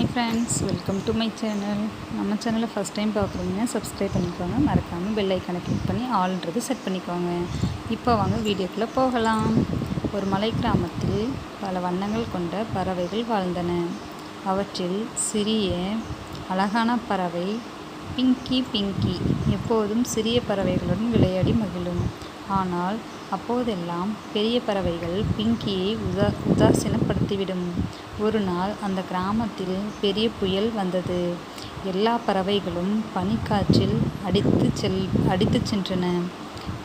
Hi friends welcome to my channel நம்ம சேனலை first time பார்க்குறீங்கன்னா சப்ஸ்கிரைப் பண்ணிக்கோங்க. மறக்காமல் பெல் ஐக்கனை கிளிக் பண்ணி ஆல்ன்றது செட் பண்ணிக்கோங்க. இப்போ வாங்க வீடியோக்குள்ளே போகலாம். ஒரு மலை கிராமத்தில் பல வண்ணங்கள் கொண்ட பறவைகள் வாழ்ந்தன. அவற்றில் சிறிய அழகான பறவை பிங்கி பிங்கி எப்போதும் சிறிய பறவைகளுடன் விளையாடி மகிழும். ஆனால் அப்போதெல்லாம் பெரிய பறவைகள் பிங்கியை உதா உதாசீனப்படுத்திவிடும். ஒரு நாள் அந்த கிராமத்தில் பெரிய புயல் வந்தது. எல்லா பறவைகளும் பனிக்காற்றில் அடித்து செல் அடித்து சென்றன.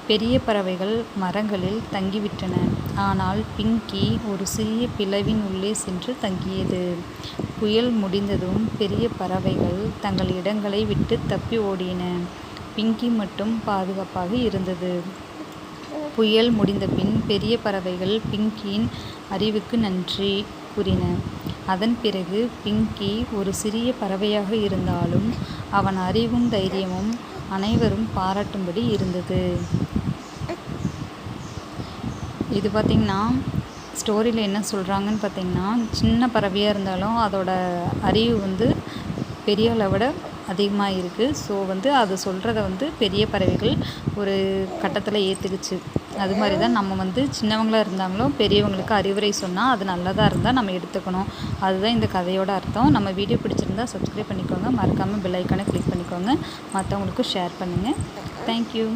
பெரிய பறவைகள் மரங்களில் தங்கிவிட்டன. ஆனால் பிங்கி ஒரு சிறிய பிளவின் உள்ளே சென்று தங்கியது. புயல் முடிந்ததும் பெரிய பறவைகள் தங்கள் இடங்களை விட்டு தப்பி ஓடின. பிங்கி மட்டும் பாதுகாப்பாக இருந்தது. புயல் முடிந்தபின் பெரிய பறவைகள் பிங்கியின் அறிவுக்கு நன்றி. கூறின. அதன் பிறகு பிங்கி ஒரு சிறிய பறவையாக இருந்தாலும் அவன் அறிவும் தைரியமும் அனைவரும் பாராட்டும்படி இருந்தது. இது பார்த்திங்கன்னா ஸ்டோரியில் என்ன சொல்கிறாங்கன்னு பார்த்திங்கன்னா சின்ன பறவையாக இருந்தாலும் அதோட அறிவு வந்து பெரிய விட அதிகமாக இருக்குது ஸோ வந்து அது சொல்கிறத வந்து பெரிய பறவைகள் ஒரு கட்டத்தில் ஏற்றுக்குச்சு அது மாதிரி தான் நம்ம வந்து சின்னவங்களாக இருந்தாங்களும் பெரியவங்களுக்கு அறிவுரை சொன்னால் அது நல்லதாக இருந்தால் நம்ம எடுத்துக்கணும். அதுதான் இந்த கதையோட அர்த்தம். நம்ம வீடியோ பிடிச்சிருந்தா சப்ஸ்கிரைப் பண்ணிக்கோங்க. மறக்காமல் பெல் ஐக்கானை கிளிக் பண்ணிக்கோங்க. மற்றவங்களுக்கும் ஷேர் பண்ணுங்கள் தேங்க்யூ